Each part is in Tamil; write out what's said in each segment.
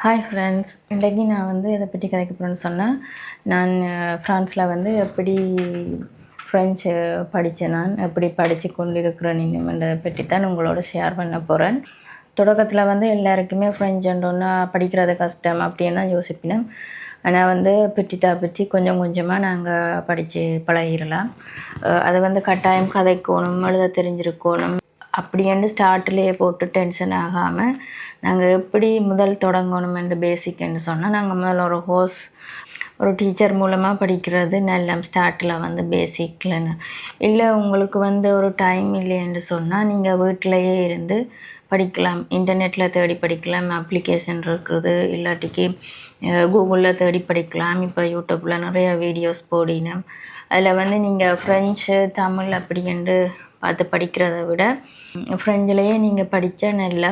ஹாய் ஃப்ரெண்ட்ஸ் இன்றைக்கி நான் வந்து இதை பற்றி கதைக்க போகிறேன்னு சொன்னால் நான் ஃப்ரான்ஸில் வந்து எப்படி ஃப்ரெஞ்சு படித்தேன் நான் எப்படி படித்து கொண்டு இருக்கிறேன் பற்றி தான் உங்களோட ஷேர் பண்ண போகிறேன் தொடக்கத்தில் வந்து எல்லாருக்குமே ஃப்ரெஞ்சுன்றோன்னா படிக்கிறது கஷ்டம் அப்படின்னு யோசிப்பினேன். ஆனால் வந்து பிட்டித்தா பற்றி கொஞ்சம் கொஞ்சமாக நாங்கள் படித்து பழகிடலாம் அது வந்து கட்டாயம் கதைக்கணும் எழுத தெரிஞ்சிருக்கணும் அப்படின்ட்டு ஸ்டார்ட்லேயே போட்டு டென்ஷன் ஆகாமல் நாங்கள் எப்படி முதல் தொடங்கணுமென்று பேசிக்னு சொன்னால் நாங்கள் முதல்ல ஒரு ஹோஸ் ஒரு டீச்சர் மூலமாக படிக்கிறது நல்ல ஸ்டார்ட்டில் வந்து பேசிக்லன்னு இல்லை உங்களுக்கு வந்து ஒரு டைம் இல்லைன்னு சொன்னால் நீங்கள் வீட்டிலையே இருந்து படிக்கலாம். இன்டர்நெட்டில் தேடி படிக்கலாம். அப்ளிகேஷன் இருக்குது. இல்லாட்டிக்கு கூகுளில் தேடி படிக்கலாம். இப்போ யூடியூப்பில் நிறைய வீடியோஸ் போடினோம். அதில் வந்து நீங்கள் ஃப்ரெஞ்சு தமிழ் அப்படின்ட்டு பார்த்து படிக்கிறத விட ஃப்ரெஞ்சிலேயே நீங்கள் படித்தா நல்ல.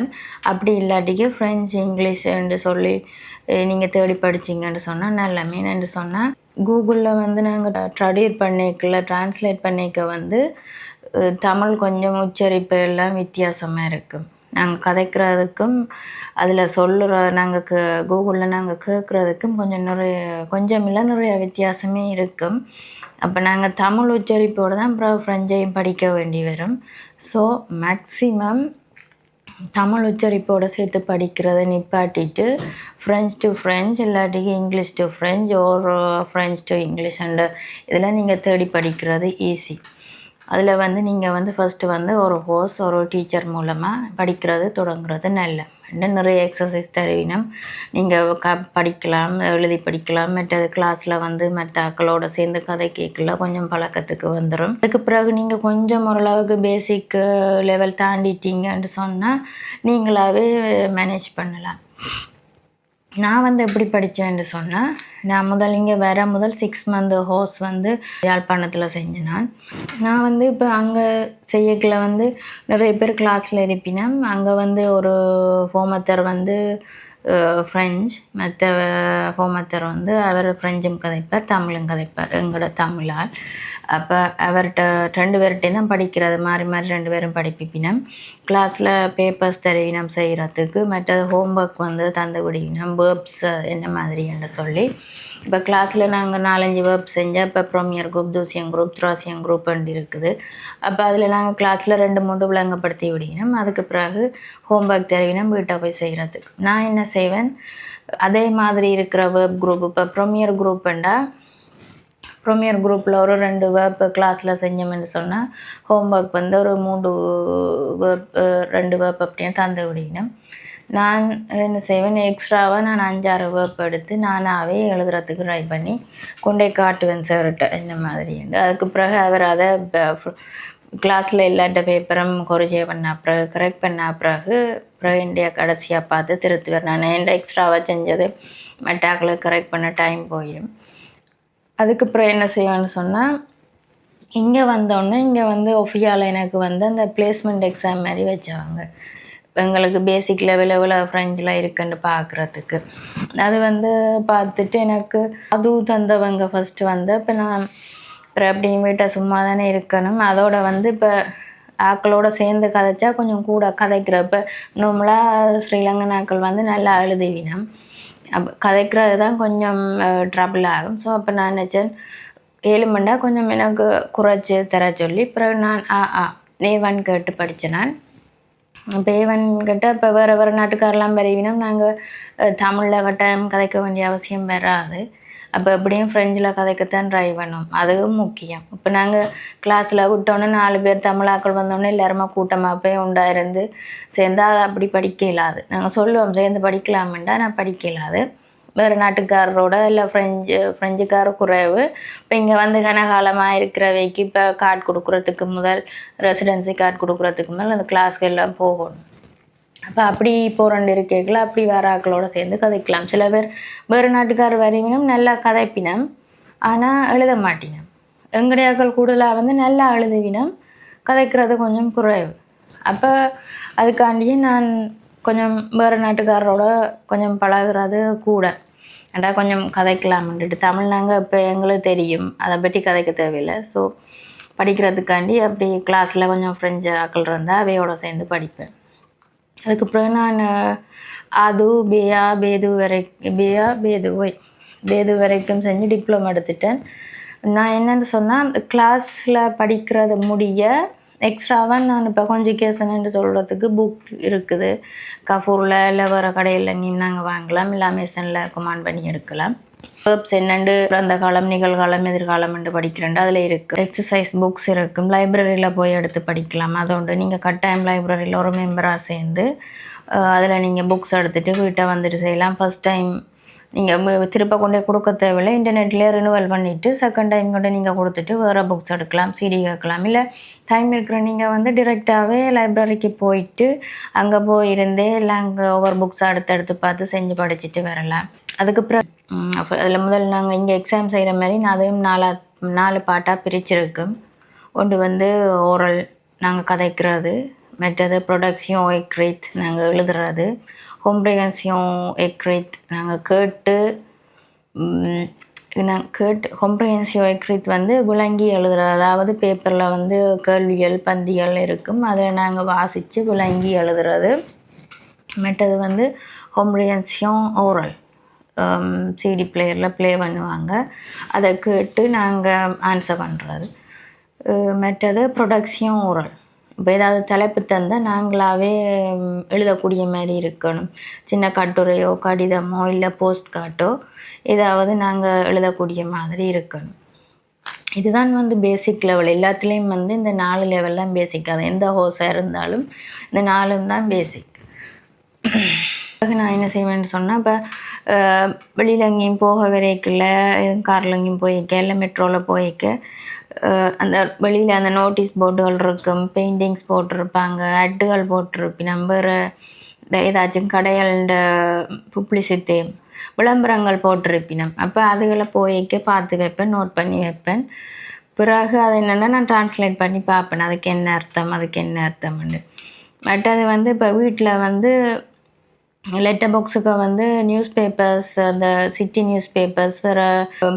அப்படி இல்லாட்டிக்கு ஃப்ரெஞ்சு இங்கிலீஷுன்னு சொல்லி நீங்கள் தேடி படிச்சிங்கன்னு சொன்னால் நல்ல. மீனன்னு சொன்னால் கூகுளில் வந்து நாங்கள் ட்ரடியூட் பண்ணிக்கல ட்ரான்ஸ்லேட் பண்ணிக்க வந்து தமிழ் கொஞ்சம் உச்சரிப்பு எல்லாம் வித்தியாசமாக இருக்கும் நாங்கள் கதைக்கிறதுக்கும் அதில் சொல்லுற நாங்கள் க கூகுளில் நாங்கள் கேட்குறதுக்கும் கொஞ்சம் நிறைய கொஞ்சம் இல்லை நிறைய வித்தியாசமே இருக்கும். அப்போ நாங்கள் தமிழ் உச்சரிப்போடு தான் அப்புறம் ஃப்ரெஞ்சையும் படிக்க வேண்டி வரும். ஸோ மேக்ஸிமம் தமிழ் உச்சரிப்போடு சேர்த்து படிக்கிறத நிப்பாட்டிட்டு French to French இல்லாட்டிக்கு English to French or French to English and இதெல்லாம் நீங்கள் தேடி படிக்கிறது ஈஸி அதில் வந்து நீங்கள் வந்து ஃபஸ்ட்டு வந்து ஒரு ஹோஸ் ஒரு டீச்சர் மூலமாக படிக்கிறது தொடங்குறது நல்ல. இன்னும் நிறைய எக்ஸசைஸ் தருவினம் நீங்கள் க படிக்கலாம் எழுதி படிக்கலாம். மற்றது கிளாஸில் வந்து மற்ற ஆக்களோட சேர்ந்து கதை கேட்கல கொஞ்சம் பழக்கத்துக்கு வந்துடும் அதுக்கு பிறகு நீங்கள் கொஞ்சம் ஓரளவுக்கு பேசிக் லெவல் தாண்டிட்டீங்கன்னு சொன்னால் நீங்களாகவே மேனேஜ் பண்ணலாம். நான் வந்து எப்படி படித்தேன்னு சொன்னால் நான் முதல் இங்கே வர முதல் சிக்ஸ் மந்த் ஹோஸ் வந்து யாழ்ப்பாணத்தில் செஞ்சேன் நான். நான் வந்து இப்போ அங்கே செய்யக்கில் வந்து நிறைய பேர் கிளாஸில் இருப்பினேன் அங்கே வந்து ஒரு ஹோமத்தர் வந்து ஃப்ரெஞ்ச் மற்ற ஹோமத்தர் வந்து அவர் ஃப்ரெஞ்சும் கதைப்பார் தமிழும் கதைப்பார் எங்களோட தமிழால். அப்போ அவர்கிட்ட ரெண்டு பேர்கிட்டையும் தான் படிக்கிறது. மாறி மாறி ரெண்டு பேரும் படிப்பிப்பினம். கிளாஸில் பேப்பர்ஸ் தெரிவினம் செய்கிறதுக்கு மற்ற ஹோம்ஒர்க் வந்து தந்து விடுவினம். வேர்ப்ஸ் என்ன மாதிரி என்று சொல்லி. இப்போ கிளாஸில் நாங்கள் நாலஞ்சு வேர்ப் செஞ்சால் இப்போ ப்ரொமியர் குரூப் தூசியம் குரூப் த்ராசியம் குரூப் இருக்குது. அப்போ அதில் நாங்கள் கிளாஸில் ரெண்டு மூன்று விளங்கப்படுத்தி விடினோம் அதுக்கு பிறகு ஹோம்ஒர்க் தெரிவினம் வீட்டை போய் செய்கிறதுக்கு நான் என்ன செய்வேன்? அதே மாதிரி இருக்கிற வேர்ப் குரூப் இப்போ ப்ரொமியர் குரூப்புண்டா ப்ரொமியர் குரூப்பில் ஒரு ரெண்டு வேர்ப்பு கிளாஸில் செஞ்சோம்னு சொன்னால் ஹோம்ஒர்க் வந்து ஒரு மூன்று வேர்ப் ரெண்டு வேர்ப் அப்படின்னு தந்து விடணும். நான் என்ன செய்வேன் எக்ஸ்ட்ராவாக நான் அஞ்சாறு வேர்ப் எடுத்து நானாகவே எழுதுறதுக்கு ட்ரை பண்ணி கொண்டே காட்டுவேன் சார்கிட்ட இந்த மாதிரி அதுக்கு பிறகு அவர் அதை கிளாஸில் இல்லாட்ட பேப்பரும் கொரிஜே பண்ண பிறகு கரெக்ட் பண்ண பிறகு பிறகு இந்தியா கடைசியாக பார்த்து திருத்துவேன். நான் எந்த எக்ஸ்ட்ராவாக செஞ்சது மெட்டாக்கில் கரெக்ட் பண்ண டைம் போயிடும். அதுக்கப்புறம் என்ன செய்வேன்னு சொன்னால் இங்கே வந்தோடனே இங்கே வந்து ஒஃபியாவில் எனக்கு வந்து அந்த பிளேஸ்மெண்ட் எக்ஸாம் மாதிரி வச்சாங்க. எங்களுக்கு பேசிக் லெவலில் எவ்வளோ ஃப்ரெண்ட்ஸ்லாம் இருக்குன்னு பார்க்குறதுக்கு அது வந்து பார்த்துட்டு எனக்கு அதுவும் தந்தவங்க ஃபஸ்ட்டு வந்து இப்போ நான் அப்புறம் அப்படியும் வீட்டை சும்மா தானே இருக்கணும். அதோட வந்து இப்போ ஆக்களோட சேர்ந்து கதைச்சா கொஞ்சம் கூட கதைக்கிறப்ப நார்மலாக ஸ்ரீலங்கன் ஆக்கள் வந்து நல்லா எழுதுவினம் அப்போ கதைக்கிறது தான் கொஞ்சம் ட்ரபிள் ஆகும் ஸோ அப்போ நான் நினச்சேன் ஏழு மண்டா கொஞ்சம் எனக்கு குறைச்சி தர சொல்லி பிறகு நான் ஆ ஆ ஏவன் கேட்டு படித்தேன் நான். இப்போ ஏவன் கிட்ட இப்போ வேறு வேறு நாட்டுக்காரெல்லாம் பெரியவினம் நாங்கள் தமிழில் கட்டாயம் கதைக்க வேண்டிய அவசியம் வராது. அப்போ எப்படியும் ஃப்ரெஞ்சில் கதைக்கத்தான் ட்ரை பண்ணும். அதுவும் முக்கியம். இப்போ நாங்கள் கிளாஸில் விட்டோன்னே நாலு பேர் தமிழாக்கள் வந்தோடனே எல்லாருமா கூட்டமாக போய் உண்டாயிருந்து சேர்ந்தா அப்படி படிக்க இல்லாது நாங்கள் சொல்லுவோம் சேர்ந்து படிக்கலாமெண்டா நான் படிக்க இல்லாது வேறு நாட்டுக்காரரோட இல்லை ஃப்ரெஞ்சு ஃப்ரெஞ்சுக்கார குறைவு. இப்போ இங்கே வந்து கனகாலமாக இருக்கிறவைக்கு இப்போ கார்டு கொடுக்குறதுக்கு முதல் ரெசிடென்சி கார்டு கொடுக்குறதுக்கு முதல் அந்த கிளாஸ்க்கு எல்லாம் போகணும். அப்போ அப்படி போகிறண்டு இருக்கைகள் அப்படி வேற ஆக்களோட சேர்ந்து கதைக்கலாம். சில பேர் வேறு நாட்டுக்கார் வரைவினும் நல்லா கதைப்பினம் ஆனால் எழுத மாட்டினம். எங்கடையாக்கள் கூடுதலாக வந்து நல்லா எழுதுவினம் கதைக்கிறது கொஞ்சம் குறைவு. அப்போ அதுக்காண்டியே நான் கொஞ்சம் வேறு நாட்டுக்காரரோட கொஞ்சம் பழகுறது கூட. ஏண்டா கொஞ்சம் கதைக்கலாம்ன்ட்டு தமிழ் நாங்கள் இப்போ எங்களுக்கு தெரியும். அதை பற்றி கதைக்க தேவையில்லை. ஸோ படிக்கிறதுக்காண்டி அப்படி கிளாஸில் கொஞ்சம் ஃப்ரெஞ்சு ஆக்கள் இருந்தால் அவையோட சேர்ந்து படிப்பேன். அதுக்கப்புறம் நான் அது பியா பேது வரை பியா பேது ஒய் பேது வரைக்கும் செஞ்சு டிப்ளமோ எடுத்துட்டேன். நான் என்னென்னு சொன்னால் கிளாஸில் படிக்கிறது முடிய எக்ஸ்ட்ராவாக நான் இப்போ கொஞ்சிகேஷன் சொல்கிறதுக்கு புக் இருக்குது. கஃபூரில் இல்லை வேறு கடையில் நீ நாங்கள் வாங்கலாம் இல்லை அமேசனில் கமாண்ட் பண்ணி எடுக்கலாம். வேர்ப்ஸ் என்னண்டு அந்த காலம் நிகழ்காலம் எதிர்காலம் என்று படிக்கிறேன் அதில் இருக்குது எக்ஸசைஸ் புக்ஸ் இருக்கும். லைப்ரரியில் போய் எடுத்து படிக்கலாம். அதோண்டு நீங்கள் கட்டாயம் லைப்ரரியில் ஒரு மெம்பராக சேர்ந்து அதில் நீங்கள் புக்ஸ் எடுத்துகிட்டு வீட்டை வந்துட்டு செய்யலாம். ஃபஸ்ட் டைம் நீங்கள் திருப்ப கொண்டே கொடுக்க தேவையில்லை. இன்டர்நெட்லேயே ரினுவல் பண்ணிவிட்டு செகண்ட் டைம் கொண்டு நீங்கள் கொடுத்துட்டு வேறு புக்ஸ் எடுக்கலாம் சிடி கேட்கலாம். இல்லை டைம் இருக்கிற நீங்கள் வந்து டிரெக்டாகவே லைப்ரரிக்கு போயிட்டு அங்கே போயிருந்தே இல்லை அங்கே ஒவ்வொரு புக்ஸ் அடுத்து எடுத்து பார்த்து செஞ்சு படிச்சுட்டு வரலாம். அதுக்கப்புறம் அதில் முதல் நாங்கள் இங்கே எக்ஸாம் செய்கிற மாதிரி நான் அதையும் நாலா நாலு பாட்டாக பிரிச்சிருக்கு. ஒன்று வந்து ஓரல் நாங்கள் கதைக்கிறது. மற்றது ப்ரொடக்ஸையும் எக்ரேத் நாங்கள் எழுதுறது. ஹோம்ப்ரிகன்ஸையும் எக்ரேத் நாங்கள் கேட்டு நாங்கள் கேட்டு ஹோம்ப்ரிகன்சியோ எக்ரீத் வந்து விளங்கி எழுதுறது. அதாவது பேப்பரில் வந்து கேள்விகள் பந்திகள் இருக்கும். அதை நாங்கள் வாசித்து விளங்கி எழுதுறது. மற்றது வந்து ஹோம்ப்ரிகன்சியும் ஓரல் சிடி பிளேயரில் ப்ளே பண்ணுவாங்க. அதை கேட்டு நாங்கள் ஆன்சர் பண்ணுறது மற்றது ப்ரொடக்ஷன் ஓரல் இப்போ ஏதாவது தலைப்பு தந்தால் நாங்களாகவே எழுதக்கூடிய மாதிரி இருக்கணும். சின்ன கட்டுரையோ கடிதமோ இல்லை போஸ்ட் கார்ட்டோ ஏதாவது நாங்கள் எழுதக்கூடிய மாதிரி இருக்கணும். இதுதான் வந்து பேசிக் லெவல் எல்லாத்துலேயும் வந்து இந்த நாலு லெவல் தான் பேசிக் அது எந்த ஹோஸாக இருந்தாலும் இந்த நாலும் தான் பேசிக் நான் என்ன செய்வேன்னு சொன்னால் இப்போ வெளியில் எங்கேயும் போக வரைக்குள்ள காரில் எங்கேயும் போயிக்க இல்லை மெட்ரோவில் போயிக்க அந்த வெளியில் அந்த நோட்டீஸ் போர்டுகள் இருக்கும் பெயிண்டிங்ஸ் போட்டிருப்பாங்க அட்டுகள் போட்டிருப்பினம் வேறு ஏதாச்சும் கடைகள புப்ளிசிட்டி விளம்பரங்கள் போட்டிருப்பினம். அப்போ அதுகளை போய்க்க பார்த்து வைப்பேன் நோட் பண்ணி வைப்பேன். பிறகு அது என்னென்னா நான் ட்ரான்ஸ்லேட் பண்ணி பார்ப்பேன். அதுக்கு என்ன அர்த்தம் அதுக்கு என்ன அர்த்தம்னு. பட் அது வந்து இப்போ வீட்டில் வந்து லெட்டர் பாக்ஸுக்கு வந்து நியூஸ் பேப்பர்ஸ் அந்த சிட்டி நியூஸ் பேப்பர்ஸ் வேறு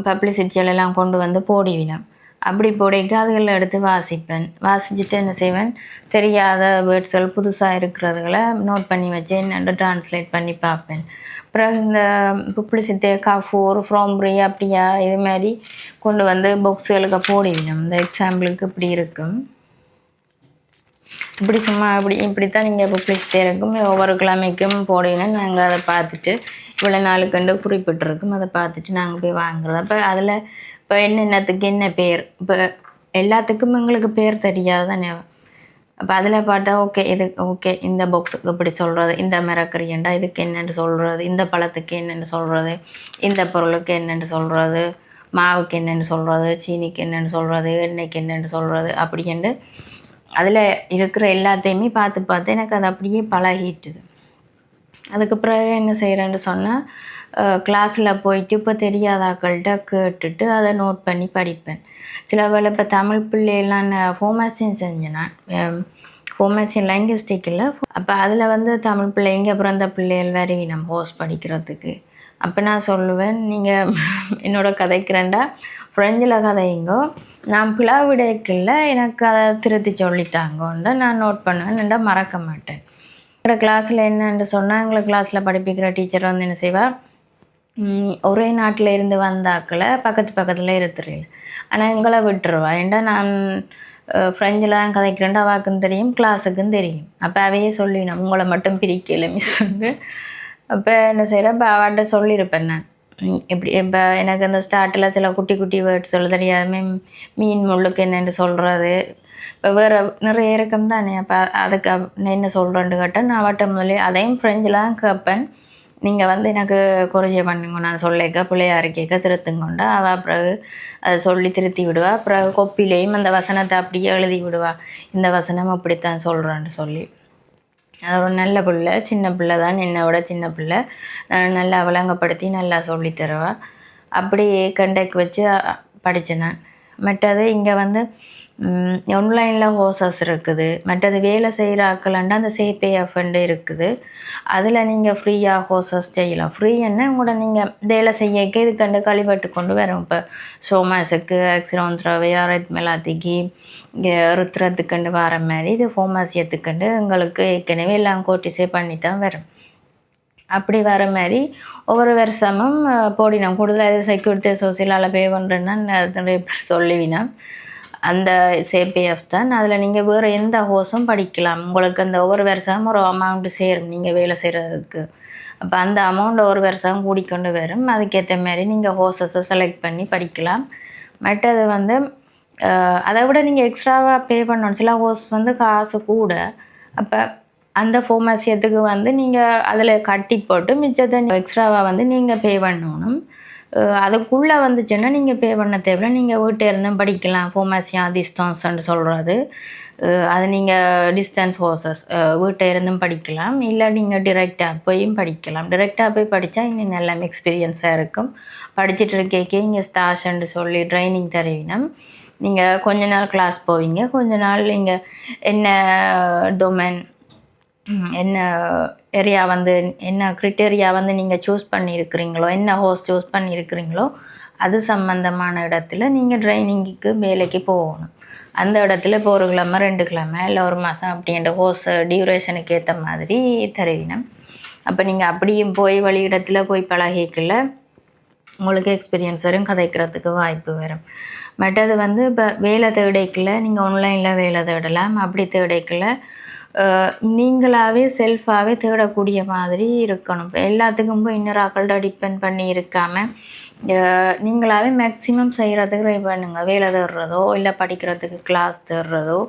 பப்ளிசிட்டிகளெல்லாம் கொண்டு வந்து போடுவினேன் அப்படி போடைக்கு எடுத்து வாசிப்பேன். வாசிச்சுட்டு என்ன செய்வேன்? தெரியாத வேர்ட்ஸ்கள் புதுசாக இருக்கிறதுகளை நோட் பண்ணி வச்சு என்னென்று ட்ரான்ஸ்லேட் பண்ணி பார்ப்பேன். அப்புறம் இந்த புப்ளிசிட்டி காஃபூர் ஃப்ரோம்ரி அப்படியா இது மாதிரி கொண்டு வந்து புக்ஸுகளுக்கு போடிவிடும். இந்த எக்ஸாம்பிளுக்கு இப்படி இருக்கும். இப்படி சும்மா இப்படி இப்படித்தான் நீங்கள் புப்ளிசிட்டி இருக்கும். ஒவ்வொரு கிழமைக்கும் போடுவீங்க நாங்கள் அதை பார்த்துட்டு இவ்வளோ நாளுக்குண்டு குறிப்பிட்டிருக்கும். அதை பார்த்துட்டு நாங்கள் போய் வாங்குறது அப்போ அதில் இப்போ என்னென்னத்துக்கு என்ன பேர்? இப்போ எல்லாத்துக்கும் எங்களுக்கு பேர் தெரியாது தானே அப்போ அதில் பார்த்தா ஓகே இது ஓகே இந்த பாக்ஸுக்கு இப்படி சொல்கிறது இந்த மிரக்கரியண்டா இதுக்கு என்னென்னு சொல்கிறது இந்த பழத்துக்கு என்னென்னு சொல்கிறது இந்த பொருளுக்கு என்னென்னு சொல்கிறது மாவுக்கு என்னென்னு சொல்கிறது சீனிக்கு என்னென்னு சொல்கிறது எண்ணெய்க்கு என்னென்னு சொல்கிறது அப்படின்ட்டு அதில் இருக்கிற எல்லாத்தையுமே பார்த்து பார்த்து எனக்கு அது அப்படியே பழகிட்டுது. அதுக்கப்புறம் என்ன செய்கிறேன்னு சொன்னால் கிளாஸில் போயிட்டு இப்போ தெரியாதாக்கள்கிட்ட கேட்டுட்டு அதை நோட் பண்ணி படிப்பேன். சில வேளை இப்போ தமிழ் பிள்ளையெல்லாம் நான் ஃபோமேசின் செஞ்சேன் நான் ஃபோமேசின் லாங்குவேஜ் இல்லை அப்போ அதில் வந்து தமிழ் பிள்ளைங்க பிறந்த பிள்ளைகள் வரவி நம்ம ஹோஸ் படிக்கிறதுக்கு. அப்போ நான் சொல்லுவேன் நீங்கள் என்னோட கதைக்கிறேன்டா ஃப்ரெஞ்சில் கதைங்கோ நான் பிளாவிடைக்கில் எனக்கு அதை திருத்தி சொல்லித்தாங்கோன்ட்டு நான் நோட் பண்ணுவேன் மறக்க மாட்டேன். கிளாஸில் என்னென்னு சொன்னால் எங்களை கிளாஸில் படிப்பிக்கிற டீச்சர் வந்து என்ன செய்வாள் ஒரே நாட்டில் இருந்து வந்தாக்களை பக்கத்து பக்கத்தில் இருத்துறையில் ஆனால் எங்களை விட்டுருவா. ஏன்டா நான் ஃப்ரெஞ்சில் தான் கதைக்கிறேன்டா தெரியும் கிளாஸுக்கும் தெரியும். அப்போ அவையே சொல்லிடணும் உங்களை மட்டும் பிரிக்கல மிஸ் வந்து அப்போ என்ன செய்கிறேன் இப்போ அவன்கிட்ட சொல்லியிருப்பேன் நான். இப்படி இப்போ எனக்கு அந்த ஸ்டார்ட்டில் சில குட்டி குட்டி வேர்ட்ஸ் சொல்ல தெரியாதுமே மீன் முள்ளுக்கு என்னென்னு சொல்கிறது இப்போ வேறு நிறைய இறக்கம் தானே. அப்போ அதுக்கு என்ன சொல்கிறேன்னு கேட்டேன் நான் அவட்ட முதலே அதையும் ஃப்ரெஞ்சில் தான் கேட்பேன். நீங்கள் வந்து எனக்கு குறைஞ்ச பண்ணுங்க நான் சொல்லிக்க பிள்ளையாரு கேட்க திருத்துங்கொண்டா. அவள் பிறகு அதை சொல்லி திருத்தி விடுவா. பிறகு கொப்பிலையும் அந்த வசனத்தை அப்படியே எழுதி விடுவா. இந்த வசனம் அப்படித்தான் சொல்கிறான்னு சொல்லி. அது ஒரு நல்ல பிள்ளை சின்ன பிள்ளை தான். என்னை விட சின்ன பிள்ளை. நல்லா விளங்கப்படுத்தி நல்லா சொல்லி தருவா. அப்படி கண்டக்ட் வச்சு படித்தேன் நான். மற்றது இங்கே வந்து ஒன்லைனில் ஹோசஸ் இருக்குது. மற்றது வேலை செய்கிற ஆக்கலாண்டா அந்த சேபிஎஃப் இருக்குது. அதில் நீங்கள் ஃப்ரீயாக ஹோசஸ் செய்யலாம். ஃப்ரீ என்ன உங்களோட நீங்கள் வேலை செய்யக்க இது கண்டு கழிவட்டு கொண்டு வரும் இப்போ சோமாஸுக்கு ஆக்சிரோந்திரவை அரைத்மெலாத்திக்கு இங்கே ருத்ரத்துக்கண்டு வர மாதிரி இது ஃபோமாசியத்துக்கண்டு எங்களுக்கு ஏற்கனவே எல்லாம் கோட்டிஸே பண்ணி தான் வரும். அப்படி வர மாதிரி ஒவ்வொரு வருஷமும் போடினோம். கூடுதலாக செக்யூரிட்டி சோசியலால் பே பண்ணுறேன்னா நிறைய பேர் சொல்லுவினா அந்த சேபிஎஃப் தான். அதில் நீங்கள் வேறு எந்த ஹோஸும் படிக்கலாம். உங்களுக்கு அந்த ஒவ்வொரு வருஷமும் ஒரு அமௌண்ட்டு சேரும். நீங்கள் வேலை செய்கிறதுக்கு அப்போ அந்த அமௌண்ட் ஒரு வருஷம் கூடிக்கொண்டு வரும். அதுக்கேற்ற மாதிரி நீங்கள் ஹோஸஸை செலக்ட் பண்ணி படிக்கலாம். மற்றது வந்து அதை விட நீங்கள் எக்ஸ்ட்ராவாக பே பண்ணணும். சில ஹோஸ் வந்து காசு கூட. அப்போ அந்த ஃபோமேசியத்துக்கு வந்து நீங்கள் அதில் கட்டி போட்டு மிச்சத்தை எக்ஸ்ட்ராவாக வந்து நீங்கள் பே பண்ணணும். அதுக்குள்ளே வந்துச்சுன்னா நீங்கள் பே பண்ண தேவையில்ல. நீங்கள் வீட்டே இருந்தும் படிக்கலாம். ஃபோமேசியா டிஸ்டன்ஸ்ன்னு சொல்கிறது அது நீங்கள் டிஸ்டன்ஸ் கோர்சஸ் வீட்டை இருந்தும் படிக்கலாம். இல்லை நீங்கள் டிரெக்டாக போயும் படிக்கலாம். டிரெக்டாக போய் படித்தா இன்னும் நல்ல எக்ஸ்பீரியன்ஸாக இருக்கும். படிச்சுட்டு இருக்கேக்கே இங்கே ஸ்டாஷன்னு சொல்லி ட்ரைனிங் தருவினம். நீங்கள் கொஞ்ச நாள் கிளாஸ் போவீங்க. கொஞ்ச நாள் நீங்கள் என்ன டொமைன் என்ன ஏரியா வந்து என்ன க்ரிட்டேரியா வந்து நீங்கள் சூஸ் பண்ணியிருக்கிறீங்களோ என்ன ஹோஸ் சூஸ் பண்ணியிருக்கிறீங்களோ அது சம்மந்தமான இடத்துல நீங்கள் ட்ரைனிங்குக்கு வேலைக்கு போகணும். அந்த இடத்துல இப்போ ஒரு கிழமை ரெண்டு கிழமை இல்லை ஒரு மாதம் அப்படின்ற ஹோஸ் டியூரேஷனுக்கு ஏற்ற மாதிரி தருவினம். அப்போ நீங்கள் அப்படியும் போய் வழி இடத்துல போய் பழகிக்கல உங்களுக்கு எக்ஸ்பீரியன்ஸ் வரும் கதைக்கிறதுக்கு வாய்ப்பு வரும். மற்றது வந்து இப்போ வேலை தேடைக்கில் நீங்கள் ஆன்லைனில் வேலை தேடலாம் அப்படி தேடைக்கில் நீங்களாகவே செல்ஃபாகவே தேடக்கூடிய மாதிரி இருக்கணும். இப்போ எல்லாத்துக்கும் போய் இன்னொரு ஆக்கள்கிட்ட டிபெண்ட் பண்ணி இருக்காமல் நீங்களாகவே மேக்ஸிமம் செய்கிறதுக்கு ட்ரை பண்ணுங்கள் வேலை தேடுறதோ இல்லை படிக்கிறதுக்கு கிளாஸ் தேடுறதோ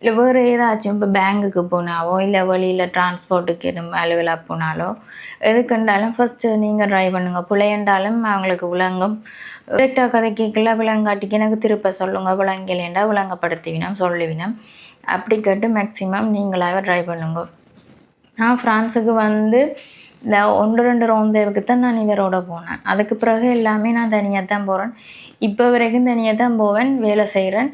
இல்லை வேறு ஏதாச்சும் இப்போ பேங்குக்கு போனாவோ இல்லை வழியில் டிரான்ஸ்போர்ட்டுக்கு அலுவலாக போனாலோ எதுக்குண்டாலும் ஃபஸ்ட்டு நீங்கள் ட்ரை பண்ணுங்கள் பிள்ளையண்டாலும் அவங்களுக்கு விளங்கும். கரெக்டாக கதை கேட்கல விளங்காட்டிக்கு எனக்கு திருப்ப சொல்லுங்கள் விளங்கலேண்டா விளங்கப்படுத்துவினம் சொல்லுவினம். அப்படி கேட்டு மேக்ஸிமம் நீங்களாகவே ட்ரை பண்ணுங்க. நான் ஃப்ரான்ஸுக்கு வந்து இந்த ஒன்று ரெண்டு ரவுந்தேவுக்கு தான் நான் இவரோட போனேன். அதுக்கு பிறகு எல்லாமே நான் தனியாக தான் போகிறேன் இப்போ வரைக்கும் தனியாக தான் போவேன் வேலை செய்கிறேன்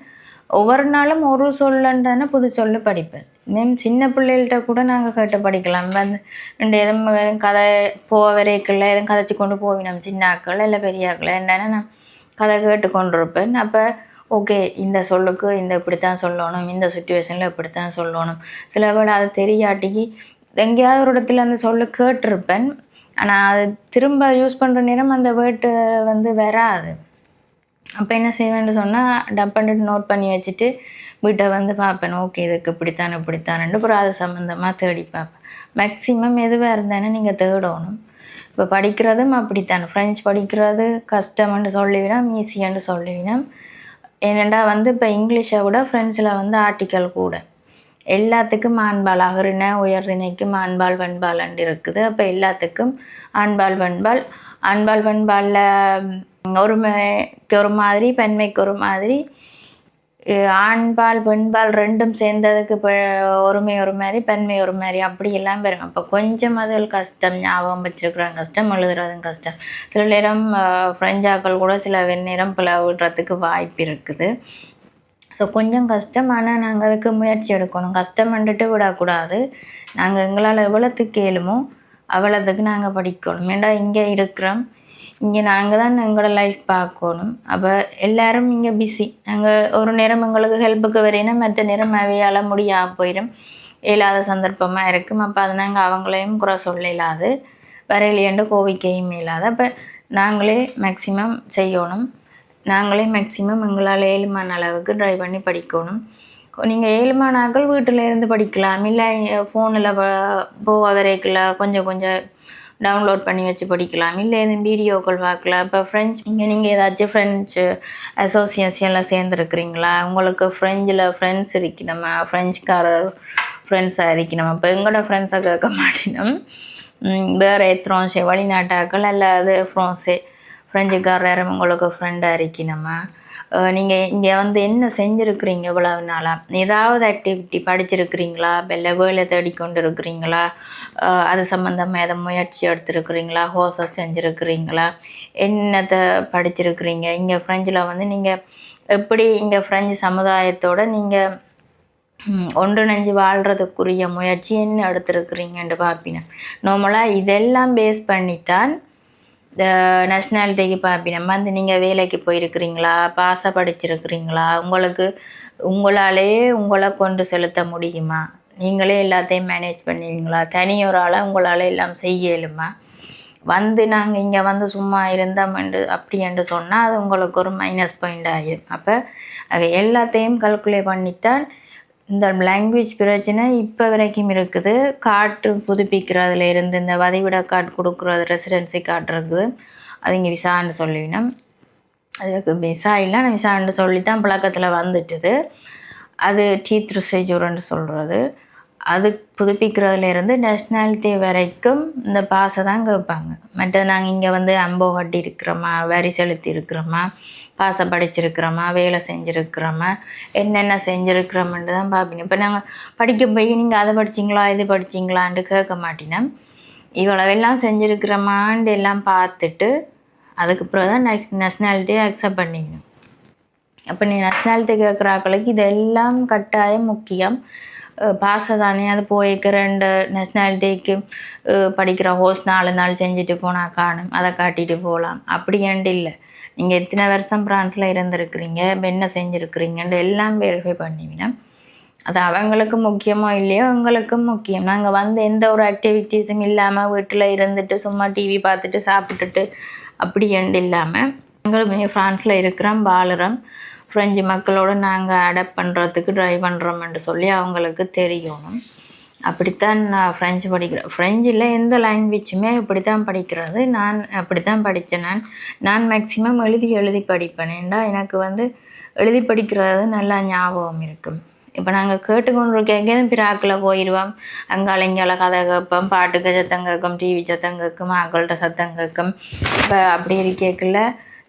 ஒவ்வொரு நாளும் ஒரு சொல்லன்றான புது சொல்லு படிப்பேன். மேம் சின்ன பிள்ளைகள்கிட்ட கூட நாங்கள் கேட்டு படிக்கலாம். வந்து ரெண்டு எதுவும் கதை போக வரைக்குள்ள எதுவும் கதைச்சி கொண்டு போவினோம் சின்ன ஆக்கள் இல்லை பெரிய ஆக்கள் என்னென்னா நான் கதை கேட்டு கொண்டு இருப்பேன் அப்போ ஓகே இந்த சொல்லுக்கு இந்த இப்படி தான் சொல்லணும் இந்த சுச்சுவேஷனில் இப்படி தான் சொல்லணும். சில பேர் அது தெரியாட்டிக்கு எங்கேயாவது ஒரு இடத்துல அந்த சொல்லு கேட்டிருப்பேன். ஆனால் அது திரும்ப யூஸ் பண்ணுற நேரம் அந்த வேர்ட்டு வந்து வராது. அப்போ என்ன செய்வேன்னு சொன்னால் டப் நோட் பண்ணி வச்சுட்டு வீட்டை வந்து பார்ப்பேன். ஓகே இதுக்கு இப்படித்தான் இப்படித்தானு அப்புறம் அது சம்மந்தமாக தேடி பார்ப்பேன். மேக்ஸிமம் எதுவாக இருந்தானே நீங்கள் தேடணும். இப்போ படிக்கிறதும் அப்படித்தான். ஃப்ரெஞ்ச் படிக்கிறது கஷ்டம்னு சொல்லிவிடாம் ஈஸியான்னு சொல்லிவிடாம் ஏனெண்டா வந்து இப்போ இங்கிலீஷை விட ஃப்ரெண்ட்ஸில் வந்து ஆர்டிக்கல் கூட. எல்லாத்துக்கும் ஆண்பால் அகரின உயர்நினைக்கு ஆண்பால் வெண்பால் இருக்குது. அப்போ எல்லாத்துக்கும் ஆண்பால் வெண்பால். ஆண்பால் வெண்பாலில் ஒருமைக்கு ஒரு மாதிரி பெண்மைக்கு ஒரு மாதிரி ஆண்பால் பெண்பால் ரெண்டும் சேர்ந்ததுக்கு இப்போ ஒருமை ஒரு மாதிரி பெண்மை ஒரு மாதிரி அப்படி எல்லாம் பாருங்க. அப்போ கொஞ்சம் அதில் கஷ்டம் ஞாபகம் வச்சுருக்குறாங்க கஷ்டம் எழுதுறதும் கஷ்டம். சில நேரம் ஃப்ரெஞ்சாக்கள் கூட சில வெந்நேரம் பிள விடுறதுக்கு வாய்ப்பு இருக்குது. ஸோ கொஞ்சம் கஷ்டம் ஆனால் நாங்கள் அதுக்கு முயற்சி எடுக்கணும். கஷ்டம் வந்துட்டு விடக்கூடாது. நாங்கள் எங்களால் எவ்வளோத்துக்கு கேளுமோ அவ்வளோத்துக்கு நாங்கள் படிக்கணும். ஏண்டா இங்கே இருக்கிறோம்? இங்கே நாங்கள் தான் எங்களோட லைஃப் பார்க்கணும். அப்போ எல்லோரும் இங்கே பிஸி நாங்கள் ஒரு நேரம் எங்களுக்கு ஹெல்ப்புக்கு வரையினா மற்ற நேரம் அவையால் முடியாமல் போயிடும் இயலாத சந்தர்ப்பமாக இருக்கும். அப்போ அதை நாங்கள் அவங்களையும் குறை சொல்ல இல்லாது வரையிலேண்டு கோவிக்கையும் இல்லாத அப்போ நாங்களே மேக்சிமம் செய்யணும். நாங்களே மேக்சிமம் எங்களால் ஏழுமான அளவுக்கு ட்ரை பண்ணி படிக்கணும். நீங்கள் ஏழு ஆக்கள் வீட்டில் இருந்து படிக்கலாம். இல்லை ஃபோனில் போக வரைக்கல கொஞ்சம் கொஞ்சம் டவுன்லோட் பண்ணி வச்சு படிக்கலாம். இல்லை எதுவும் வீடியோக்கள் பார்க்கலாம். இப்போ ஃப்ரெஞ்ச் இங்கே நீங்கள் ஏதாச்சும் ஃப்ரெஞ்சு அசோசியேஷனில் சேர்ந்துருக்குறீங்களா? உங்களுக்கு ஃப்ரெஞ்சில் ஃப்ரெண்ட்ஸ் இருக்கணும்? ஃப்ரெஞ்சுக்காரர் ஃப்ரெண்ட்ஸாக இருக்கணும்? இப்போ எங்களோட ஃப்ரெண்ட்ஸை கேட்க மாட்டினோம். வேறு எத்ரோன்ஸே வெளிநாட்டாக்கள் அல்லது ஃப்ரோன்ஸே ஃப்ரெஞ்சுக்காரர் உங்களுக்கு ஃப்ரெண்டாக இருக்கணுமா? நீங்கள் இங்கே வந்து என்ன செஞ்சுருக்குறீங்க இவ்வளவு நாளாக ஏதாவது ஆக்டிவிட்டி படிச்சிருக்கிறீங்களா? இல்லை வேலை தேடிக்கொண்டு இருக்கிறீங்களா அது சம்மந்தமாக எதை முயற்சி எடுத்துருக்குறீங்களா? ஹோசஸ் செஞ்சுருக்குறீங்களா? என்னத்தை படிச்சிருக்கிறீங்க? இங்கே ஃப்ரெஞ்சில் வந்து நீங்கள் எப்படி இங்கே ஃப்ரெஞ்சு சமுதாயத்தோட நீங்கள் ஒன்றிணைஞ்சு வாழ்கிறதுக்குரிய முயற்சி என்ன எடுத்துருக்குறீங்கன்ட்டு பார்ப்பினேன் நார்மலாக இதெல்லாம் பேஸ் பண்ணித்தான் நேஷ்னாலிட்டிக்கு பார்ப்பினேன் வந்து நீங்கள் வேலைக்கு போயிருக்கிறீங்களா? பாச படிச்சிருக்கிறீங்களா உங்களுக்கு உங்களாலே உங்களை கொண்டு செலுத்த முடியுமா? நீங்களே எல்லாத்தையும் மேனேஜ் பண்ணுவீங்களா? தனி ஒரு ஆளாக உங்களால் எல்லாம் செய்யலுமா வந்து நாங்கள் இங்கே வந்து சும்மா இருந்தோம்ண்டு அப்படி என்று சொன்னால் அது உங்களுக்கு ஒரு மைனஸ் பாயிண்ட் ஆகிடும் அப்போ அவை எல்லாத்தையும் கல்குலேட் பண்ணித்தான் இந்த லாங்குவேஜ் பிரச்சனை இப்போ வரைக்கும் இருக்குது. காட்டு புதுப்பிக்கிறதுல இருந்து இந்த வதைவிட கார்டு கொடுக்குறது ரெசிடென்சி கார்டு இருக்குது. அது இங்கே விசான்னு சொல்லிவினோம் அதுக்கு விசா இல்லை நான் விசான்னு சொல்லி தான் பழக்கத்தில் வந்துட்டுது. அது டீத் ரிசேஜூர்னு சொல்கிறது அது புதுப்பிக்கிறதுல இருந்து நேஷ்னாலிட்டி வரைக்கும் இந்த பாசை தான் கேட்பாங்க. மற்றது நாங்கள் இங்கே வந்து அம்போ கட்டி இருக்கிறோமா வரி செலுத்தி இருக்கிறோமா பாசை படிச்சிருக்கிறோமா வேலை செஞ்சுருக்கிறோமா என்னென்ன செஞ்சுருக்கிறோம்ன்ட்டு தான் பார்ப்பீங்க இப்போ நாங்கள் படிக்க போய் நீங்கள் அதை படிச்சிங்களா இது படிச்சிங்களான்ட்டு கேட்க மாட்டினேன் இவ்வளவெல்லாம் செஞ்சுருக்கிறோமான்ட்டு எல்லாம் பார்த்துட்டு அதுக்கப்புறம் தான் நெக்ஸ்ட் நேஷ்னாலிட்டியை அக்செப்ட் பண்ணிக்கணும். அப்போ நீ நேஷ்னாலிட்டி கேட்குறாக்களுக்கு இதெல்லாம் கட்டாயம் முக்கியம். பாசை தானே அது போய்க்கு ரெண்டு நேஷ்னாலிட்டிக்கு படிக்கிற ஹோஸ் நாலு நாள் செஞ்சுட்டு போனால் காணும். அதை காட்டிட்டு போகலாம் அப்படி ஏண்டு இல்லை. நீங்கள் எத்தனை வருஷம் ஃப்ரான்ஸில் இருந்திருக்கிறீங்க என்ன செஞ்சுருக்கிறீங்கன்ற எல்லாம் வெரிஃபை பண்ணிவினா அது அவங்களுக்கு முக்கியமோ இல்லையோ எங்களுக்கும் முக்கியம். நாங்கள் வந்து எந்த ஒரு ஆக்டிவிட்டீஸும் இல்லாமல் வீட்டில் இருந்துட்டு சும்மா டிவி பார்த்துட்டு சாப்பிட்டுட்டு அப்படி எண்டு இல்லாமல் எங்களுக்கு ஃப்ரான்ஸில் இருக்கிறோம் வாழுறோம். ஃப்ரெஞ்சு மக்களோடு நாங்கள் அடாப்ட் பண்ணுறதுக்கு ட்ரை பண்ணுறோம்ன்ட்டு சொல்லி அவங்களுக்கு தெரியணும் அப்படித்தான் நான் ஃப்ரெஞ்சு படிக்கிறேன் ஃப்ரெஞ்சில் எந்த லாங்குவேஜுமே இப்படி தான் படிக்கிறது. நான் அப்படி தான் படித்தேன். நான் நான் மேக்சிமம் எழுதி எழுதி படிப்பேன். ஏன்டா எனக்கு வந்து எழுதி படிக்கிறது நல்லா ஞாபகம் இருக்கும். இப்போ நாங்கள் கேட்டுக்கொண்டு எங்கேயும் பிராக்கில் போயிடுவோம் அங்கால இங்கால கதை கேட்போம். பாட்டுக்கு சத்தம் கேட்கும். டிவி சத்தம் கேட்கும். ஆக்கள்கிட்ட சத்தம் கேட்கும். இப்போ அப்படி இருக்கேக்குள்ள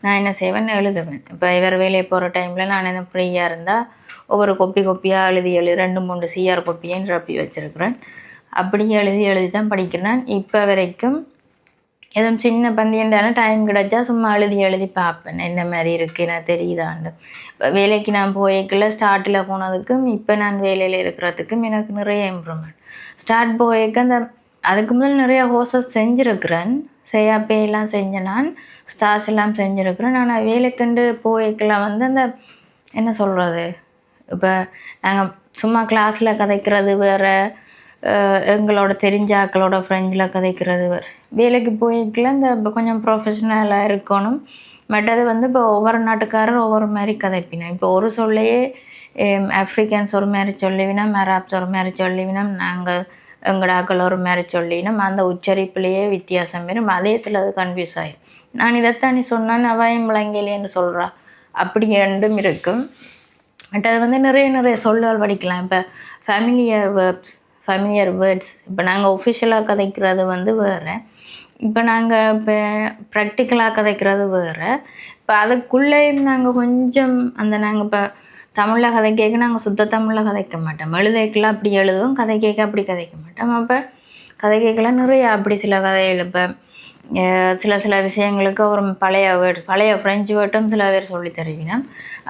நான் என்ன செய்வேன்? எழுதுவேன். இப்போ இவர் வேலையை போகிற டைமில் நான் என்ன ஃப்ரீயாக இருந்தால் ஒவ்வொரு கொப்பி கொப்பியாக எழுதி எழுதி ரெண்டு மூணு சிஆர் கொப்பியும் நிரப்பி வச்சுருக்குறேன். அப்படி எழுதி எழுதி தான் படிக்கிறேன். இப்போ வரைக்கும் எதுவும் சின்ன பந்தியண்டான டைம் கிடச்சா சும்மா எழுதி எழுதி பார்ப்பேன். என்ன மாதிரி இருக்குது என்ன தெரியுதாண்டு இப்போ வேலைக்கு நான் போய்க்கல ஸ்டார்ட்டில் போனதுக்கும் இப்போ நான் வேலையில் இருக்கிறதுக்கும் எனக்கு நிறைய இம்ப்ரூவ்மெண்ட் ஸ்டார்ட் போய்க்க அந்த அதுக்கு முதல் நிறைய ஹோசஸ் செஞ்சுருக்கிறேன். செய்யாப்பேலாம் செஞ்சேன் நான் ஸ்டார்ஸ் எல்லாம் செஞ்சுருக்குறேன். நான் வேலைக்கண்டு போய்க்கெல்லாம் வந்து அந்த என்ன சொல்கிறது இப்போ நாங்கள் சும்மா கிளாஸில் கதைக்கிறது வேறு எங்களோட தெரிஞ்ச ஆக்களோட ஃப்ரெண்ட்ஸில் கதைக்கிறது வேறு. வேலைக்கு போய்க்கல இந்த கொஞ்சம் ப்ரொஃபஷ்னலாக இருக்கணும். பட் அது வந்து இப்போ ஒவ்வொரு நாட்டுக்காரர் ஒவ்வொரு மாதிரி கதைப்பினோம். இப்போ ஒரு சொல்லையே ஆஃப்ரிக்கன்ஸ் ஒரு மாதிரி சொல்லிவினா மெராப்ஸ் ஒரு மாதிரி சொல்லிவினா நாங்கள் எங்கடாக்கள் ஒரு மாதிரி சொல்லினோம் அந்த உச்சரிப்புலேயே வித்தியாசம் வரும் அதே சிலது கன்ஃபியூஸ் ஆகிடும் நான் இதைத்தான் நீ சொன்னான்னு அவாயம் விளங்கலையேன்னு சொல்கிறா அப்படி ரெண்டும் இருக்கும். பட் அது வந்து நிறைய நிறைய சொல்லால் படிக்கலாம். இப்போ ஃபேமிலியர் வேர்ப்ஸ் ஃபேமிலியர் வேர்ட்ஸ் இப்போ நாங்கள் ஒஃபிஷியலாக கதைக்கிறது வந்து வேறு. இப்போ நாங்கள் இப்போ ப்ராக்டிக்கலாக கதைக்கிறது வேறு. இப்போ அதுக்குள்ளேயும் நாங்கள் கொஞ்சம் அந்த நாங்கள் இப்போ தமிழில் கதை கேட்க நாங்கள் சுத்த தமிழில் கதைக்க மாட்டோம். எழுதைக்கெல்லாம் அப்படி எழுதுவோம் கதை கேட்க அப்படி கதைக்க மாட்டோம். அப்போ கதை கேட்கலாம் நிறைய அப்படி சில கதைகள் இப்போ சில சில விஷயங்களுக்கு ஒரு பழைய வேர்ட் பழைய ஃப்ரெஞ்சு வேர்ட்டும் சில பேர் சொல்லி தருவீங்க.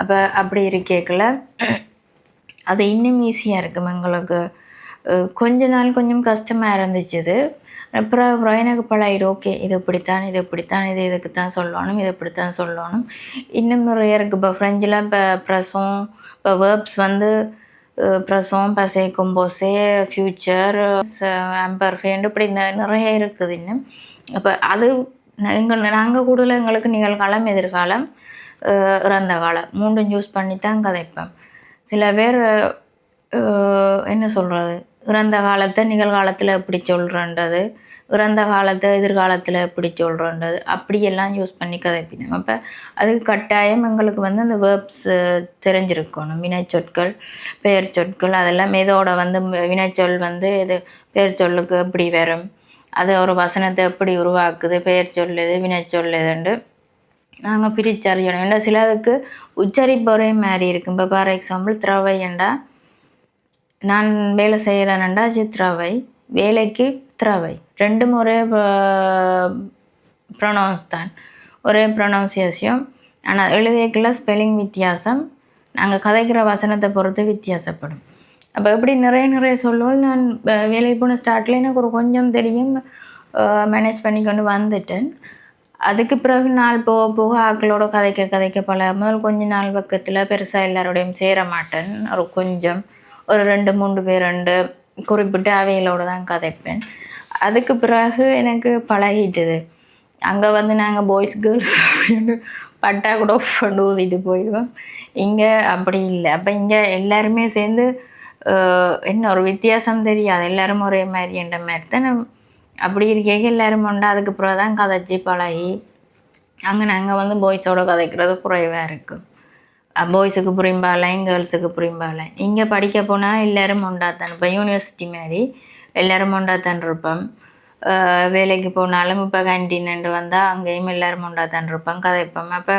அப்போ அப்படி இருக்கேக்கில். அது இன்னும் ஈஸியாக இருக்கும் எங்களுக்கு கொஞ்ச நாள் கொஞ்சம் கஷ்டமாக இருந்துச்சு அப்புறம் அப்புறம் எனக்கு பழகிடும் ஓகே இது இப்படித்தான் இது இப்படித்தான் இது இதுக்கு தான் சொல்லணும் இது இப்படித்தான் சொல்லணும். இன்னும் நிறைய இருக்குது இப்போ ஃப்ரெஞ்சில் இப்போ ப்ரெஸும் இப்போ வேர்ப்ஸ் வந்து ப்ரெஸும் பசே கும்போசே ஃப்யூச்சர் ஆம்பர்ஃபேண்ட் இப்படி நிறைய இருக்குது இன்னும். அப்போ அது எங்கள் நாங்கள் கூடுதல் எங்களுக்கு நிகழ்காலம் எதிர்காலம் இறந்த காலம். மூன்றும் யூஸ் பண்ணி தான் கதைப்பேன் சில பேர் என்ன சொல்கிறது இறந்த காலத்தை நிகழ்காலத்தில் எப்படி சொல்கிறன்றது இறந்த காலத்தை எதிர்காலத்தில் எப்படி சொல்கிறன்றது அப்படியெல்லாம் யூஸ் பண்ணி கதைப்பினோம். அப்போ அதுக்கு கட்டாயம் எங்களுக்கு வந்து அந்த வேர்ப்ஸ் தெரிஞ்சிருக்கணும். வினைச்சொற்கள் பெயர் சொற்கள் அதெல்லாம் இதோட வந்து வினைச்சொல் வந்து இது பெயர் சொல்லுக்கு எப்படி வரும் அது ஒரு வசனத்தை எப்படி உருவாக்குது பெயர் சொல்லுது வினை வினைச்சொல் நாங்கள் பிரிச்சறியணும் அறியணும். ஏன்னா சிலதுக்கு உச்சரிப்பு ஒரே மாதிரி இருக்கும் இப்போ ஃபார் எக்ஸாம்பிள் திரவை என்றா நான் வேலை செய்கிறேன்டா சித்ரவை வேலைக்கு திரவை. ரெண்டும் ஒரே ப்ரொனவுன்ஸ் தான். ஒரே ப்ரொனவுன்சியேஷன் ஆனால் எழுதியக்குள்ள ஸ்பெல்லிங் வித்தியாசம் நாங்கள் கதைக்கிற வசனத்தை பொறுத்து வித்தியாசப்படும். அப்போ எப்படி நிறைய நிறைய சொல்லுவோம். நான் வேலைக்கு போன ஸ்டார்ட்ல எனக்கு ஒரு கொஞ்சம் தெரியும். மேனேஜ் பண்ணி கொண்டு வந்துட்டேன். அதுக்கு பிறகு நாள் போக போக ஆக்களோட கதைக்க கதைக்க பல முதல் கொஞ்ச நாள் பக்கத்தில் பெருசாக எல்லாரோடையும் சேர மாட்டேன். ஒரு கொஞ்சம் ஒரு ரெண்டு மூன்று பேர் ரெண்டு குறிப்பிட்டு அவைகளோடு தான் கதைப்பேன். அதுக்கு பிறகு எனக்கு பழகிட்டுது. அங்கே வந்து நாங்கள் பாய்ஸ் கேர்ள்ஸ் அப்படின்னு பட்டா கூட ஃபண்டு ஊதிட்டு போயிடுவோம். இங்கே அப்படி இல்லை. அப்போ இங்கே எல்லாருமே சேர்ந்து என்ன ஒரு வித்தியாசம் தெரியாது. எல்லாரும் ஒரே மாதிரின்ற மாதிரி தான். அப்படி இருக்கைக்கு எல்லாரும் உண்டு? அதுக்கு பிறகு தான் கதைச்சி பழகி அங்கே நாங்கள் வந்து பாய்ஸோட கதைக்கிறது குறைவாக இருக்கும் பாய்ஸுக்கு புரியும்பாலையும் கேர்ள்ஸுக்கு புரியும்பாலை இங்கே படிக்க போனால் எல்லோரும் உண்டாத்தான் இப்போ யூனிவர்சிட்டி மாதிரி எல்லோரும் உண்டாத்தான் இருப்போம். வேலைக்கு போனாலும் இப்போ கேன்டீன் வந்தால் அங்கேயும் எல்லோரும் உண்டாத்தான் இருப்போம். கதைப்போம். அப்போ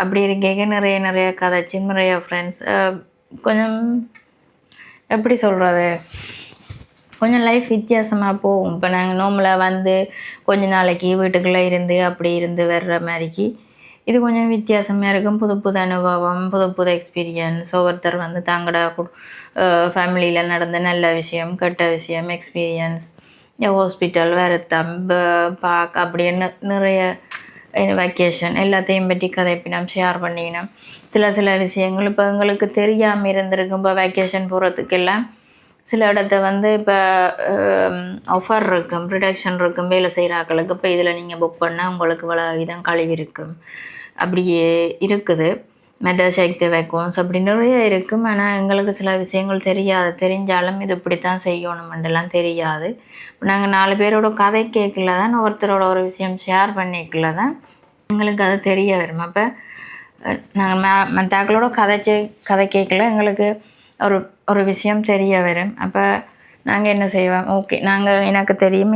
அப்படி இருக்கைக்கு நிறைய நிறைய கதைச்சி நிறைய ஃப்ரெண்ட்ஸ் கொஞ்சம் எப்படி சொல்கிறது கொஞ்சம் லைஃப் வித்தியாசமாக போகும். இப்போ நாங்கள் நோம்பில் வந்து கொஞ்ச நாளைக்கு வீட்டுக்குள்ளே இருந்து அப்படி இருந்து வர்ற மாதிரிக்கு இது கொஞ்சம் வித்தியாசமாக இருக்கும். புது புது அனுபவம் புது புது எக்ஸ்பீரியன்ஸ் ஒவ்வொருத்தர் வந்து தங்களோட ஃபேமிலியில் நடந்த நல்ல விஷயம் கெட்ட விஷயம் எக்ஸ்பீரியன்ஸ் ஹாஸ்பிட்டல் வருத்தம் பார்க் அப்படின்னு நிறைய வெக்கேஷன் எல்லாத்தையும் பற்றி கதைப்பினம் ஷேர் பண்ணிக்கணும். சில சில விஷயங்கள் இப்போ எங்களுக்கு தெரியாமல் இருந்திருக்கும். இப்போ வெக்கேஷன் போகிறதுக்கெல்லாம் சில இடத்த வந்து இப்போ ஆஃபர் இருக்கும் ரிடக்ஷன் இருக்கும் வேலை செய்கிறாக்களுக்கு இப்போ இதில் நீங்கள் புக் பண்ணால் உங்களுக்கு இவ்வளோ விதம் கழிவு இருக்கும். அப்படியே இருக்குது. மெட்ட சக்தி வைக்கோம்ஸ் அப்படி நிறைய இருக்கும். ஆனால் எங்களுக்கு சில விஷயங்கள் தெரியாது. தெரிஞ்சாலும் இது இப்படி தான் செய்யணுமெண்டெல்லாம் தெரியாது. இப்போ நாங்கள் நாலு பேரோட கதை கேட்கல தான் ஒருத்தரோட ஒரு விஷயம் ஷேர் பண்ணிக்கல தான் எங்களுக்கு அது தெரிய வரும். அப்போ நாங்கள் மே மற்றாக்களோட கதைச்சி கதை கேட்கல. எங்களுக்கு ஒரு ஒரு விஷயம் தெரிய வரும். அப்போ நாங்கள் என்ன செய்வோம்? ஓகே நாங்கள் எனக்கு தெரியும்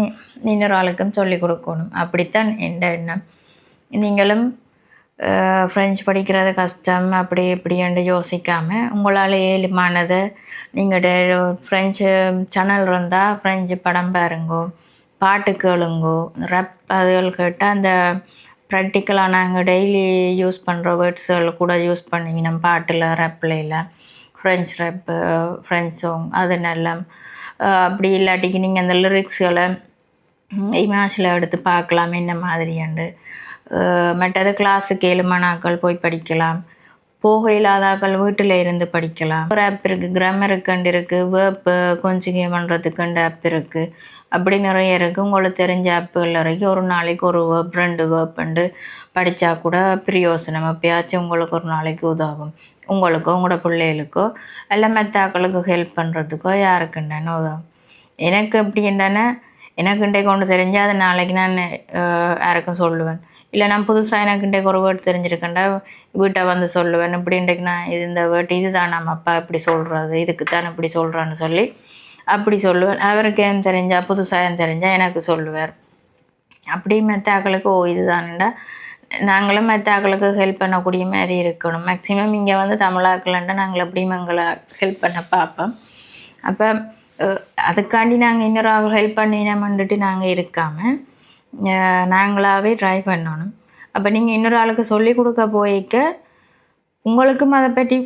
இன்னொரு ஆளுக்கும் சொல்லிக் கொடுக்கணும். அப்படித்தான் எந்த எண்ணம். நீங்களும் ஃப்ரெஞ்சு படிக்கிறது கஷ்டம் அப்படி இப்படின்ட்டு யோசிக்காமல் உங்களால் ஏழுமானது நீங்கள் ஃப்ரெஞ்சு சேனல் இருந்தால் ஃப்ரெஞ்சு படம் பாருங்கோ பாட்டு கேளுங்கோ ரப் அதுகள் கேட்டால் அந்த ப்ராக்டிக்கலாக நாங்கள் டெய்லி யூஸ் பண்ணுற வேர்ட்ஸுகள் கூட யூஸ் பண்ணிங்கன்னா பாட்டில் ரப்லையில் ஃப்ரெஞ்ச் ரப்பு ஃப்ரெஞ்ச் சாங் அது அப்படி இல்லாட்டிக்கு நீங்கள் அந்த லிரிக்ஸ்களை இமேஜில் எடுத்து பார்க்கலாம் என்ன மாதிரியாண்டு. மற்றது கிளாஸுக்கு ஏழுமணாக்கள் போய் படிக்கலாம். போக இல்லாதாக்கள் வீட்டில் இருந்து படிக்கலாம். ஒரு ஆப் இருக்குது கிராமருக்குண்டு இருக்குது வேர்ப்பு கொஞ்சம் பண்ணுறதுக்குண்டு ஆப் இருக்குது அப்படி நிறைய இருக்குது உங்களுக்கு தெரிஞ்ச ஆப்புகள் வரைக்கும் ஒரு நாளைக்கு ஒரு வேர்ப் ரெண்டு வேர்ப்புண்டு படித்தா கூட பிரயோசனம். எப்பயாச்சும் உங்களுக்கு ஒரு நாளைக்கு உதவும். உங்களுக்கோ உங்களோட பிள்ளைகளுக்கோ இல்லை மெத்தாக்களுக்கு ஹெல்ப் பண்ணுறதுக்கோ யாருக்குண்டானே உதவும். எனக்கு எப்படி என்னன்னா எனக்கு இன்றைக்கு ஒன்று தெரிஞ்சால் அது நாளைக்கு நான் யாருக்கும் சொல்லுவேன். இல்லை நான் புதுசாக எனக்கு இன்றைக்கு ஒரு வேர்ட் தெரிஞ்சிருக்கேன்டா வீட்டை வந்து சொல்லுவேன். இப்படி இன்றைக்கு நான் இது இந்த வேர்ட் இதுதான் நம்ம அப்பா இப்படி சொல்கிறது இதுக்கு தான் இப்படி சொல்கிறான்னு சொல்லி அப்படி சொல்லுவேன். அவருக்கு ஏன் தெரிஞ்சா புதுசாக ஏன் தெரிஞ்சா எனக்கு சொல்லுவார். அப்படி மெத்தாக்களுக்கு ஓ இதுதான்டா. நாங்களும் மெத்தாக்களுக்கு ஹெல்ப் பண்ணக்கூடிய மாதிரி இருக்கணும். மேக்ஸிமம் இங்கே வந்து தமிழாக்கலன்ட்டு நாங்கள் எப்படியும் எங்களை ஹெல்ப் பண்ண பார்ப்போம். அப்போ அதுக்காண்டி நாங்கள் இன்னொரு ஆள் ஹெல்ப் பண்ணினோம்ன்றுட்டு நாங்கள் இருக்காமல் நாங்களாகவே ட்ரை பண்ணணும். அப்போ நீங்கள் இன்னொரு ஆளுக்கு சொல்லி கொடுக்க போய்க்க உங்களுக்கும் அதை பற்றி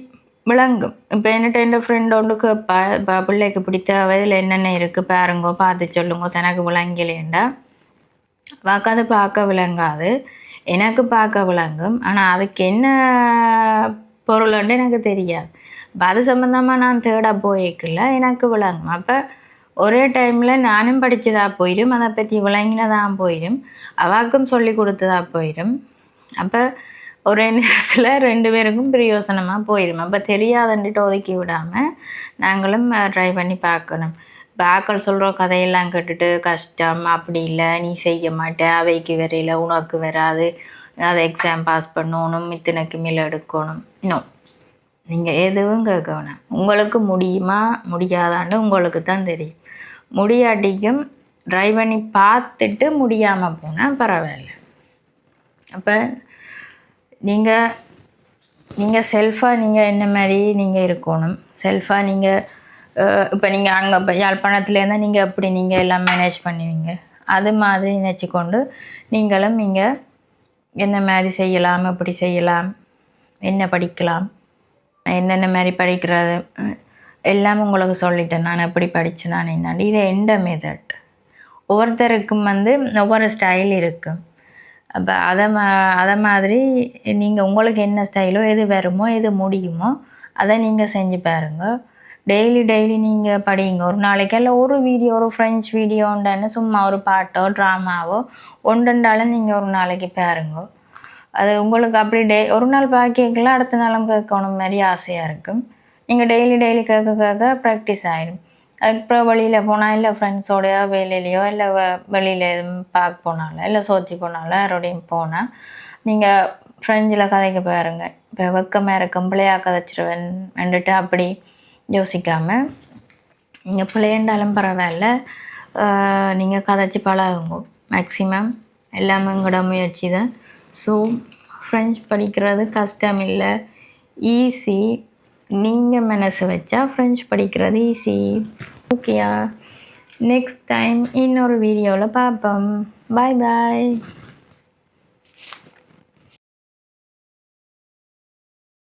விளங்கும். இப்போ என்கிட்ட என் ஃப்ரெண்ட் ஒன்று இப்போ பிள்ளைக்கு பிடித்த வயதில் என்னென்ன இருக்குது பாருங்கோ பார்த்து சொல்லுங்க தனக்கு விளங்கலேண்டா வாக்கு பார்க்க விளங்காது. எனக்கு பார்க்க விளங்கும். ஆனால் அதுக்கு என்ன பொருள்ண்டு எனக்கு தெரியாது. இப்போ அது சம்மந்தமாக நான் தேட போய்க்கல எனக்கு விளங்கும். அப்போ ஒரே டைமில் நானும் படித்ததாக போயிடும் அதை பற்றி விளங்கினதாக போயிடும் அவாக்கும் சொல்லி கொடுத்ததாக போயிடும். அப்போ ஒரே நேரத்தில் ரெண்டு பேருக்கும் பிரயோசனமாக போயிடும் அப்போ தெரியாதுன்ட்டு ஒதுக்கி விடாமல் நாங்களும் ட்ரை பண்ணி பார்க்கணும். இப்போ சொல்கிற கதையெல்லாம் கேட்டுட்டு கஷ்டம் அப்படி இல்லை நீ செய்ய மாட்டே அவைக்கு வரையில உனக்கு வராது. அதை எக்ஸாம் பாஸ் பண்ணணும் இத்தனைக்கு மேலே எடுக்கணும். இன்னும் நீங்கள் எதுவும் கேட்க வேணாம். உங்களுக்கு முடியுமா முடியாதான்னு உங்களுக்கு தான் தெரியும். முடியாட்டிக்கும் ட்ரை பண்ணி பார்த்துட்டு முடியாமல் போனால் பரவாயில்ல. அப்போ நீங்கள் நீங்கள் செல்ஃபாக நீங்கள் என்ன மாதிரி நீங்கள் இருக்கணும்? செல்ஃபாக நீங்கள் இப்போ நீங்கள் அங்கே இப்போ யாழ்ப்பாணத்துலேருந்தால் நீங்கள் எப்படி நீங்கள் எல்லாம் மேனேஜ் பண்ணுவீங்க? அது மாதிரி நினச்சிக்கொண்டு நீங்களும் நீங்கள் என்ன மாதிரி செய்யலாம்? எப்படி செய்யலாம்? என்ன படிக்கலாம்? என்னென்ன மாதிரி படிக்கிறது? எல்லாம் உங்களுக்கு சொல்லிட்டேன். நான் எப்படி படித்தேன் நான் என்னன்னு. இது எந்த மெதட் ஒவ்வொருத்தருக்கும் வந்து ஒவ்வொரு ஸ்டைல் இருக்கும் அப்போ அதை மா அதை மாதிரி நீங்கள் உங்களுக்கு என்ன ஸ்டைலோ எது வருமோ எது முடியுமோ அதை நீங்கள் செஞ்சு பாருங்க. டெய்லி டெய்லி நீங்கள் படிங்க. ஒரு நாளைக்கு இல்லை ஒரு வீடியோ ஒரு ஃப்ரெஞ்ச் வீடியோண்டான்னு சும்மா ஒரு பாட்டோ ட்ராமாவோ ஒன்றுண்டாலும் நீங்கள் ஒரு நாளைக்கு பாருங்க. அது உங்களுக்கு அப்படி டே ஒரு நாள் பாக்கிக்கலாம் அடுத்த நாளும் கேட்கணும் மாதிரி ஆசையாக இருக்கும். நீங்கள் டெய்லி டெய்லி கேட்க கேட்க ப்ராக்டிஸ் ஆயிடும் அதுக்கப்புறம் வெளியில் போனால் இல்லை ஃப்ரெண்ட்ஸோடையோ வேலையிலையோ இல்லை வெளியில் எதுவும் பார்க்க போனாலும் இல்லை சோத்தி போனாலும் யாரோடையும் போனால் நீங்கள் ஃப்ரெண்ட்ஸில் கதைக்க பாருங்க இப்போ வெக்கமாக இருக்கும் பிள்ளையாக கதைச்சிருவேன் வந்துட்டு அப்படி யோசிக்காமல் நீங்கள் பிள்ளையண்டாலும் பரவாயில்ல. நீங்கள் கதைச்சி பழகுங்க. மேக்ஸிமம் எல்லாமே உங்களோட முயற்சி தான். ஸோ ஃப்ரெஞ்ச் படிக்கிறது கஷ்டம் இல்லை ஈஸி நீங்கள் மனசு வச்சா ஃப்ரெஞ்ச் படிக்கிறது ஈஸி ஓகேயா நெக்ஸ்ட் டைம் இன்னொரு வீடியோவில் பார்ப்போம். பாய் பாய்